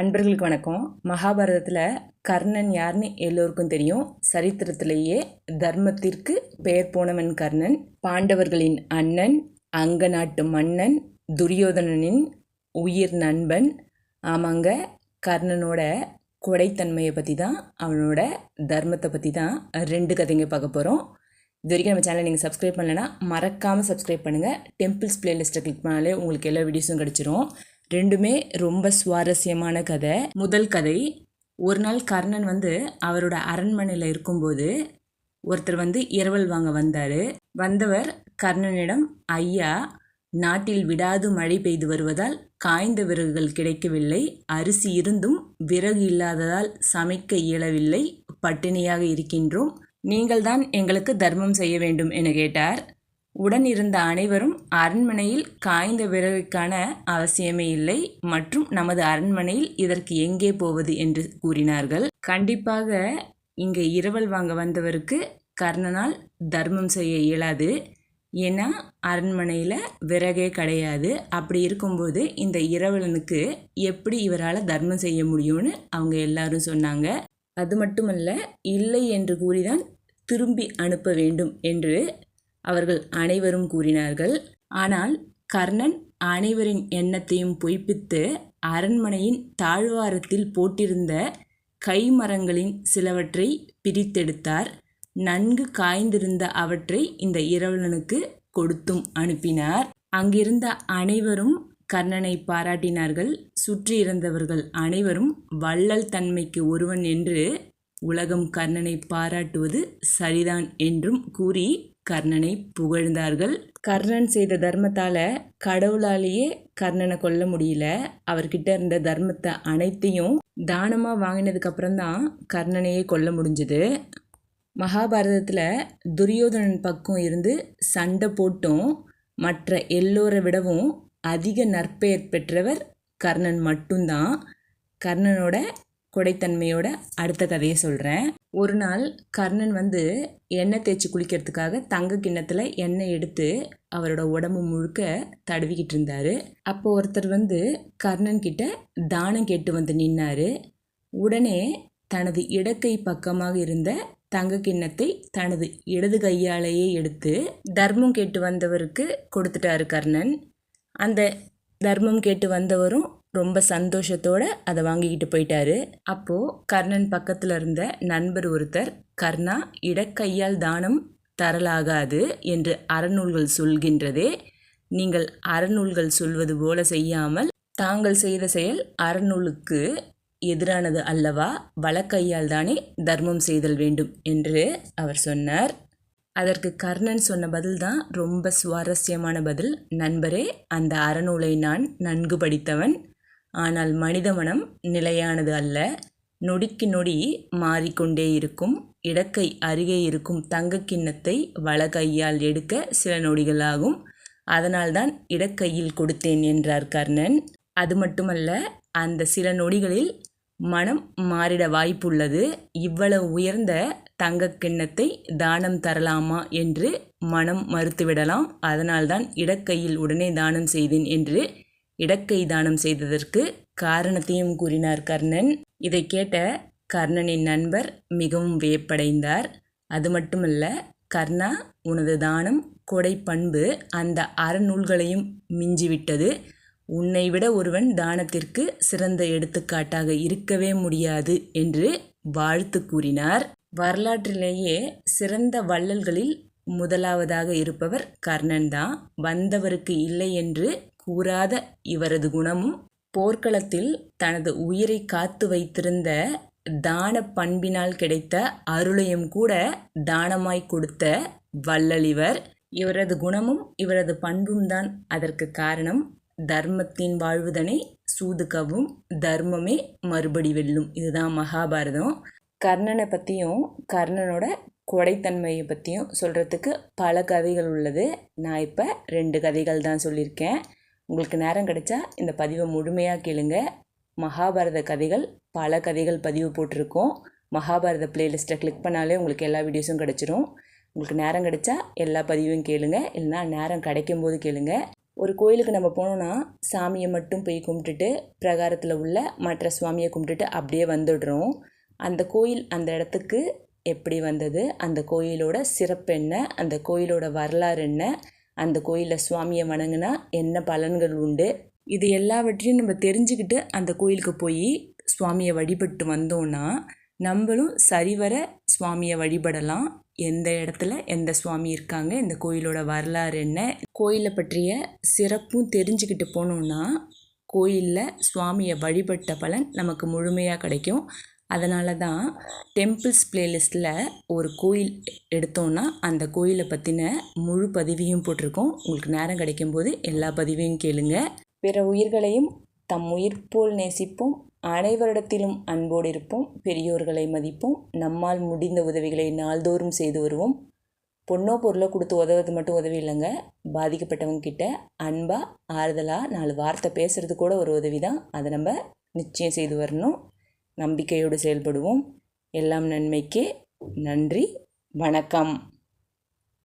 அன்பர்களுக்கு வணக்கம். மகாபாரதத்தில் கர்ணன் யாருன்னு எல்லோருக்கும் தெரியும். சரித்திரத்திலேயே தர்மத்திற்கு பெயர் போனவன் கர்ணன் பாண்டவர்களின் அண்ணன் அங்க நாட்டு மன்னன் துரியோதனனின் உயிர் நண்பன். ஆமாங்க கர்ணனோட கொடைத்தன்மையை பற்றி தான் அவனோட தர்மத்தை பற்றி தான் ரெண்டு கதைங்க பார்க்க போகிறோம் இது வரைக்கும் நம்ம சேனலை நீங்கள் சப்ஸ்கிரைப் பண்ணலைன்னா மறக்காமல் சப்ஸ்கிரைப் பண்ணுங்கள் டெம்பிள்ஸ் பிளேலிஸ்ட்டை கிளிக் பண்ணாலே உங்களுக்கு எல்லா வீடியோஸும் கிடச்சிரும். ரெண்டுமே ரொம்ப சுவாரஸ்யமான கதை. முதல் கதை ஒரு நாள் கர்ணன் வந்து அவரோட அரண்மனையில் இருக்கும்போது ஒருத்தர் வந்து இரவல் வாங்க வந்தார். வந்தவர் கர்ணனிடம் ஐயா நாட்டில் விடாது மழை பெய்து வருவதால் காய்ந்த விறகுகள் கிடைக்கவில்லை. அரிசி இருந்தும் விறகு இல்லாததால் சமைக்க இயலவில்லை. பட்டினியாக இருக்கின்றோம். நீங்கள்தான் எங்களுக்கு தர்மம் செய்ய வேண்டும் என கேட்டார். உடன் இருந்த அனைவரும் அரண்மனையில் காய்ந்த விறகுக்கான அவசியமே இல்லை மற்றும் நமது அரண்மனையில் இதற்கு எங்கே போவது என்று கூறினார்கள். கண்டிப்பாக இங்கே இரவல் வாங்க வந்தவருக்கு கர்ணனால் தர்மம் செய்ய இயலாது. ஏன்னா அரண்மனையில் விறகே கிடையாது. அப்படி இருக்கும்போது இந்த இரவலனுக்கு எப்படி இவரால் தர்மம் செய்ய முடியும்னு அவங்க எல்லாரும் சொன்னாங்க. அது மட்டுமல்ல இல்லை என்று கூறிதான் திரும்பி அனுப்ப வேண்டும் என்று அவர்கள் அனைவரும் கூறினார்கள். ஆனால் கர்ணன் அனைவரின் எண்ணத்தையும் பொய்ப்பித்து அரண்மனையின் தாழ்வாரத்தில் போட்டிருந்த கைமரங்களின் சிலவற்றை பிரித்தெடுத்தார். நன்கு காய்ந்திருந்த அவற்றை இந்த இரவலனுக்கு கொடுத்தும் அனுப்பினார். அங்கிருந்த அனைவரும் கர்ணனை பாராட்டினார்கள். சுற்றி இருந்தவர்கள் அனைவரும் வள்ளல் தன்மைக்கு ஒருவன் என்று உலகம் கர்ணனை பாராட்டுவது சரிதான் என்றும் கூறி கர்ணனை புகழ்ந்தார்கள். கர்ணன் செய்த தர்மத்தால கடவுளாலேயே கர்ணனை கொல்ல முடியல. அவர்கிட்ட இருந்த தர்மத்தை அனைத்தையும் தானமா வாங்கினதுக்கப்புறம் தான் கர்ணனையே கொல்ல முடிஞ்சது. மகாபாரதத்தில் துரியோதனன் பக்கம் இருந்து சண்டை போட்டும் மற்ற எல்லோரை விடவும் அதிக நற்பெயர் பெற்றவர் கர்ணன் மட்டும்தான். கர்ணனோட கொடைத்தன்மையோட அடுத்த கதையை சொல்கிறேன் ஒரு நாள் கர்ணன் வந்து எண்ணெய் தேய்ச்சி குளிக்கிறதுக்காக தங்க கிண்ணத்தில் எண்ணெய் எடுத்து அவரோட உடம்பு முழுக்க தடவிக்கிட்டு இருந்தார். அப்போ ஒருத்தர் வந்து கர்ணன் கிட்ட தானம் கேட்டு வந்து நின்னாரு. உடனே தனது இடக்கை பக்கமாக இருந்த தங்க கிண்ணத்தை தனது இடது கையாலேயே எடுத்து தர்மம் கேட்டு வந்தவருக்கு கொடுத்துட்டாரு கர்ணன். அந்த தர்மம் கேட்டு வந்தவரும் ரொம்ப சந்தோஷத்தோட அதை வாங்கிக்கிட்டு போயிட்டாரு. அப்போ கர்ணன் பக்கத்துல இருந்த நண்பர் ஒருத்தர் கர்ணா இடக்கையால் தானம் தரலாகாது என்று அறநூல்கள் சொல்கின்றதே நீங்கள் அறநூல்கள் சொல்வது போல செய்யாமல் தாங்கள் செய்த செயல் அறநூலுக்கு எதிரானது அல்லவா? வழக்கையால் தானே தர்மம் செய்தல் வேண்டும் என்று அவர் சொன்னார். அதற்கு கர்ணன் சொன்ன பதில் தான் ரொம்ப சுவாரஸ்யமான பதில். நண்பரே அந்த அறநூலை நான் நன்கு படித்தவன் ஆனால் மனித மனம் நிலையானது அல்ல. நொடிக்கு நொடி மாறிக்கொண்டே இருக்கும். இடக்கை அருகே இருக்கும் தங்க கிண்ணத்தை வலகையால் எடுக்க சில நொடிகள் ஆகும் அதனால்தான் இடக்கையில் கொடுத்தேன் என்றார் கர்ணன். அது மட்டுமல்ல அந்த சில நொடிகளில் மனம் மாறிட வாய்ப்புள்ளது. இவ்வளவு உயர்ந்த தங்க கிண்ணத்தை தானம் தரலாமா என்று மனம் மறுத்துவிடலாம். அதனால்தான் இடக்கையில் உடனே தானம் செய்தேன் என்று இடக்கை தானம் செய்ததற்கு காரணத்தையும் கூறினார் கர்ணன். இதை கேட்ட கர்ணனின் நண்பர் மிகவும் வியப்படைந்தார். அது மட்டுமல்ல கர்ணா உனது தானம் கொடை பண்பு அந்த அறநூல்களையும் மிஞ்சிவிட்டது. உன்னை விட ஒருவன் தானத்திற்கு சிறந்த எடுத்துக்காட்டாக இருக்கவே முடியாது என்று வாழ்த்து கூறினார். வரலாற்றிலேயே சிறந்த வள்ளல்களில் முதலாவதாக இருப்பவர் கர்ணன் தான் வந்தவருக்கு இல்லை என்று கூறாத இவரது குணமும் போர்க்களத்தில் தனது உயிரை காத்து வைத்திருந்த தான பண்பினால் கிடைத்த அருளையும் கூட தானமாய் கொடுத்த வள்ளலிவர். இவரது குணமும் இவரது பண்பும் தான் அதற்கு காரணம். தர்மத்தின் வாழ்வுதனை சூதுக்கவும் தர்மமே மறுபடி வெல்லும். இதுதான் மகாபாரதம். கர்ணனை பற்றியும் கர்ணனோட கொடைத்தன்மையை பற்றியும் சொல்கிறதுக்கு பல கதைகள் உள்ளது. நான் இப்போ ரெண்டு கதைகள் தான் சொல்லியிருக்கேன். உங்களுக்கு நேரம் கிடைச்சா இந்த பதிவை முழுமையாக கேளுங்க. மகாபாரத கதைகள் பல கதைகள் பதிவு போட்டிருக்கோம். மகாபாரத பிளேலிஸ்ட்டை கிளிக் பண்ணாலே உங்களுக்கு எல்லா வீடியோஸும் கிடச்சிரும். உங்களுக்கு நேரம் கிடைச்சா எல்லா பதிவும் கேளுங்க. இல்லைனா நேரம் கிடைக்கும் போது கேளுங்க. ஒரு கோயிலுக்கு நம்ம போனோம்னா சாமியை மட்டும் போய் கும்பிட்டுட்டு பிரகாரத்தில் உள்ள மற்ற சுவாமியை கும்பிட்டுட்டு அப்படியே வந்துடுறோம். அந்த கோயில் அந்த இடத்துக்கு எப்படி வந்தது? அந்த கோயிலோட சிறப்பு என்ன? அந்த கோயிலோட வரலாறு என்ன? அந்த கோயிலில் சுவாமியை வணங்கினா என்ன பலன்கள் உண்டு? இது எல்லாவற்றையும் நம்ம தெரிஞ்சுக்கிட்டு அந்த கோயிலுக்கு போய் சுவாமியை வழிபட்டு வந்தோம்னா நம்மளும் சரிவர சுவாமியை வழிபடலாம். எந்த இடத்துல எந்த சுவாமி இருக்காங்க இந்த கோயிலோட வரலாறு என்ன கோயிலை பற்றிய சிறப்பும் தெரிஞ்சுக்கிட்டு போனோம்னா கோயிலில் சுவாமியை வழிபட்ட பலன் நமக்கு முழுமையாக கிடைக்கும். அதனால தான் டெம்பிள்ஸ் பிளேலிஸ்ட்டில் ஒரு கோயில் எடுத்தோன்னா அந்த கோயிலை பற்றின முழு பதிவையும் போட்டிருக்கோம். உங்களுக்கு நேரம் கிடைக்கும்போது எல்லா பதிவையும் கேளுங்க. பிற உயிர்களையும் தம் உயிர் போல் நேசிப்போம். அனைவரிடத்திலும் அன்போடு இருப்போம். பெரியோர்களை மதிப்போம். நம்மால் முடிந்த உதவிகளை நாள்தோறும் செய்து வருவோம். பொண்ணோ பொருளோ கொடுத்து உதவுறது மட்டும் உதவி இல்லைங்க. பாதிக்கப்பட்டவங்க கிட்ட அன்பாக ஆறுதலாக நாலு வார்த்தை பேசுகிறது கூட ஒரு உதவி தான் அதை நம்ம நிச்சயம் செய்து வரணும். நம்பிக்கையோடு செயல்படுவோம். எல்லாம் நன்மைக்கே நன்றி. வணக்கம்.